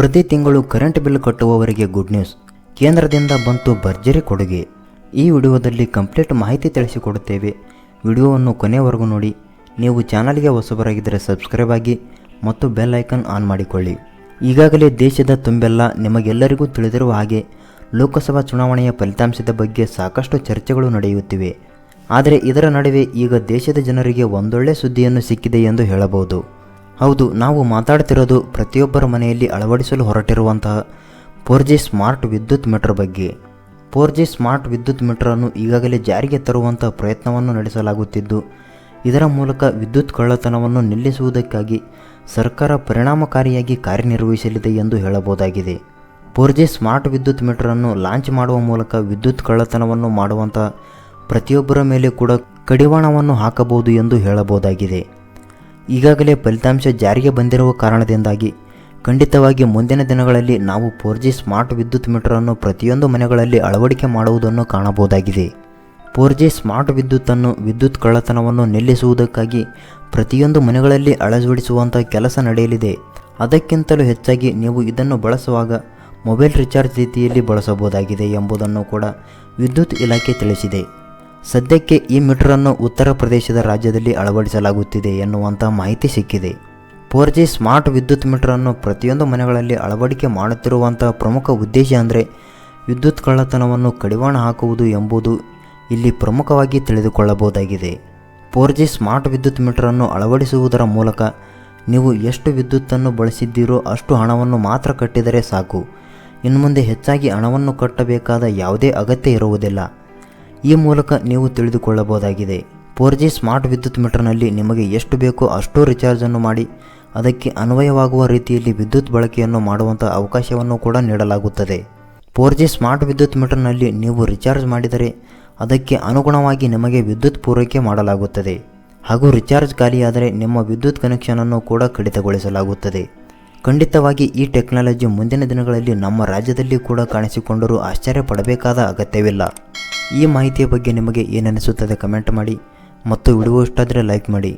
ಪ್ರತಿ ತಿಂಗಳು current bill ಕಟ್ಟುವವರಿಗೆ ಗುಡ್ ನ್ಯೂಸ್ ಕೇಂದ್ರದಿಂದ ಬಂತು ಭರ್ಜರಿ ಕೊಡುಗೆ. ಈ ವಿಡಿಯೋದಲ್ಲಿ ಕಂಪ್ಲೀಟ್ ಮಾಹಿತಿ ತಿಳಿಸಿಕೊಡುತ್ತೇವೆ. ವಿಡಿಯೋವನ್ನು ಕೊನೆವರೆಗೂ ನೋಡಿ. ನೀವು ಚಾನಲ್ಗೆ ಹೊಸಬರಾಗಿದ್ದರೆ ಸಬ್ಸ್ಕ್ರೈಬ್ ಆಗಿ ಮತ್ತು ಬೆಲ್ ಐಕನ್ ಆನ್ ಮಾಡಿಕೊಳ್ಳಿ. ಈಗಾಗಲೇ ದೇಶದ ತುಂಬೆಲ್ಲ, ನಿಮಗೆಲ್ಲರಿಗೂ ತಿಳಿದಿರುವ ಹಾಗೆ ಲೋಕಸಭಾ ಚುನಾವಣೆಯ ಫಲಿತಾಂಶದ ಬಗ್ಗೆ ಸಾಕಷ್ಟು ಚರ್ಚೆಗಳು ನಡೆಯುತ್ತಿವೆ. ಆದರೆ ಇದರ ನಡುವೆ ಈಗ ದೇಶದ ಜನರಿಗೆ ಒಂದೊಳ್ಳೆ ಸುದ್ದಿಯನ್ನು ಸಿಕ್ಕಿದೆ ಎಂದು ಹೇಳಬಹುದು. ಹೌದು, ನಾವು ಮಾತಾಡ್ತಿರೋದು ಪ್ರತಿಯೊಬ್ಬರ ಮನೆಯಲ್ಲಿ ಅಳವಡಿಸಲು ಹೊರಟಿರುವಂತಹ ಫೋರ್ ಜಿ ಸ್ಮಾರ್ಟ್ ವಿದ್ಯುತ್ ಮೀಟರ್ ಬಗ್ಗೆ. ಫೋರ್ ಜಿ ಸ್ಮಾರ್ಟ್ ವಿದ್ಯುತ್ ಮೀಟರನ್ನು ಈಗಾಗಲೇ ಜಾರಿಗೆ ತರುವಂತಹ ಪ್ರಯತ್ನವನ್ನು ನಡೆಸಲಾಗುತ್ತಿದ್ದು, ಇದರ ಮೂಲಕ ವಿದ್ಯುತ್ ಕಳ್ಳತನವನ್ನು ನಿಲ್ಲಿಸುವುದಕ್ಕಾಗಿ ಸರ್ಕಾರ ಪರಿಣಾಮಕಾರಿಯಾಗಿ ಕಾರ್ಯನಿರ್ವಹಿಸಲಿದೆ ಎಂದು ಹೇಳಬಹುದಾಗಿದೆ. ಫೋರ್ ಜಿ ಸ್ಮಾರ್ಟ್ ವಿದ್ಯುತ್ ಮೀಟರನ್ನು ಲಾಂಚ್ ಮಾಡುವ ಮೂಲಕ ವಿದ್ಯುತ್ ಕಳ್ಳತನವನ್ನು ಮಾಡುವಂಥ ಪ್ರತಿಯೊಬ್ಬರ ಮೇಲೆ ಕೂಡ ಕಡಿವಾಣವನ್ನು ಹಾಕಬಹುದು ಎಂದು ಹೇಳಬಹುದಾಗಿದೆ. ಈಗಾಗಲೇ ಫಲಿತಾಂಶ ಜಾರಿಗೆ ಬಂದಿರುವ ಕಾರಣದಿಂದಾಗಿ ಖಂಡಿತವಾಗಿ ಮುಂದಿನ ದಿನಗಳಲ್ಲಿ ನಾವು ಫೋರ್ ಜಿ ಸ್ಮಾರ್ಟ್ ವಿದ್ಯುತ್ ಮೀಟರನ್ನು ಪ್ರತಿಯೊಂದು ಮನೆಗಳಲ್ಲಿ ಅಳವಡಿಕೆ ಮಾಡುವುದನ್ನು ಕಾಣಬಹುದಾಗಿದೆ. ಫೋರ್ ಜಿ ಸ್ಮಾರ್ಟ್ ವಿದ್ಯುತ್ತನ್ನು ವಿದ್ಯುತ್ ಕಳ್ಳತನವನ್ನು ನಿಲ್ಲಿಸುವುದಕ್ಕಾಗಿ ಪ್ರತಿಯೊಂದು ಮನೆಗಳಲ್ಲಿ ಅಳಜೋಡಿಸುವಂಥ ಕೆಲಸ ನಡೆಯಲಿದೆ. ಅದಕ್ಕಿಂತಲೂ ಹೆಚ್ಚಾಗಿ ನೀವು ಇದನ್ನು ಬಳಸುವಾಗ ಮೊಬೈಲ್ ರಿಚಾರ್ಜ್ ರೀತಿಯಲ್ಲಿ ಬಳಸಬಹುದಾಗಿದೆ ಎಂಬುದನ್ನು ಕೂಡ ವಿದ್ಯುತ್ ಇಲಾಖೆ ತಿಳಿಸಿದೆ. ಸದ್ಯಕ್ಕೆ ಈ ಮೀಟರನ್ನು ಉತ್ತರ ಪ್ರದೇಶದ ರಾಜ್ಯದಲ್ಲಿ ಅಳವಡಿಸಲಾಗುತ್ತಿದೆ ಎನ್ನುವಂಥ ಮಾಹಿತಿ ಸಿಕ್ಕಿದೆ. ಫೋರ್ ಜಿ ಸ್ಮಾರ್ಟ್ ವಿದ್ಯುತ್ ಮೀಟರನ್ನು ಪ್ರತಿಯೊಂದು ಮನೆಗಳಲ್ಲಿ ಅಳವಡಿಕೆ ಮಾಡುತ್ತಿರುವಂಥ ಪ್ರಮುಖ ಉದ್ದೇಶ ಅಂದರೆ ವಿದ್ಯುತ್ ಕಳ್ಳತನವನ್ನು ಕಡಿವಾಣ ಹಾಕುವುದು ಎಂಬುದು ಇಲ್ಲಿ ಪ್ರಮುಖವಾಗಿ ತಿಳಿದುಕೊಳ್ಳಬಹುದಾಗಿದೆ. ಫೋರ್ ಜಿ ಸ್ಮಾರ್ಟ್ ವಿದ್ಯುತ್ ಮೀಟರನ್ನು ಅಳವಡಿಸುವುದರ ಮೂಲಕ ನೀವು ಎಷ್ಟು ವಿದ್ಯುತ್ತನ್ನು ಬಳಸಿದ್ದೀರೋ ಅಷ್ಟು ಹಣವನ್ನು ಮಾತ್ರ ಕಟ್ಟಿದರೆ ಸಾಕು. ಇನ್ನು ಮುಂದೆ ಹೆಚ್ಚಾಗಿ ಹಣವನ್ನು ಕಟ್ಟಬೇಕಾದ ಯಾವುದೇ ಅಗತ್ಯ ಇರುವುದಿಲ್ಲ. ಈ ಮೂಲಕ ನೀವು ತಿಳಿದುಕೊಳ್ಳಬಹುದಾಗಿದೆ. ಫೋರ್ ಜಿ ಸ್ಮಾರ್ಟ್ ವಿದ್ಯುತ್ ಮೀಟರ್ನಲ್ಲಿ ನಿಮಗೆ ಎಷ್ಟು ಬೇಕೋ ಅಷ್ಟು ರಿಚಾರ್ಜನ್ನು ಮಾಡಿ, ಅದಕ್ಕೆ ಅನ್ವಯವಾಗುವ ರೀತಿಯಲ್ಲಿ ವಿದ್ಯುತ್ ಬಳಕೆಯನ್ನು ಮಾಡುವಂಥ ಅವಕಾಶವನ್ನು ಕೂಡ ನೀಡಲಾಗುತ್ತದೆ. ಫೋರ್ ಜಿ ಸ್ಮಾರ್ಟ್ ವಿದ್ಯುತ್ ಮೀಟರ್ನಲ್ಲಿ ನೀವು ರಿಚಾರ್ಜ್ ಮಾಡಿದರೆ, ಅದಕ್ಕೆ ಅನುಗುಣವಾಗಿ ನಿಮಗೆ ವಿದ್ಯುತ್ ಪೂರೈಕೆ ಮಾಡಲಾಗುತ್ತದೆ. ಹಾಗೂ ರಿಚಾರ್ಜ್ ಖಾಲಿಯಾದರೆ ನಿಮ್ಮ ವಿದ್ಯುತ್ ಕನೆಕ್ಷನನ್ನು ಕೂಡ ಕಡಿತಗೊಳಿಸಲಾಗುತ್ತದೆ. ಖಂಡಿತವಾಗಿ ಈ ಟೆಕ್ನಾಲಜಿ ಮುಂದಿನ ದಿನಗಳಲ್ಲಿ ನಮ್ಮ ರಾಜ್ಯದಲ್ಲಿ ಕೂಡ ಕಾಣಿಸಿಕೊಂಡರೂ ಆಶ್ಚರ್ಯ ಪಡಬೇಕಾದ ಅಗತ್ಯವಿಲ್ಲ. ಈ ಮಾಹಿತಿಯ ಬಗ್ಗೆ ನಿಮಗೆ ಏನನ್ನಿಸುತ್ತದೆ ಕಮೆಂಟ್ ಮಾಡಿ ಮತ್ತು ವಿಡಿಯೋ ಇಷ್ಟಾದರೆ ಲೈಕ್ ಮಾಡಿ.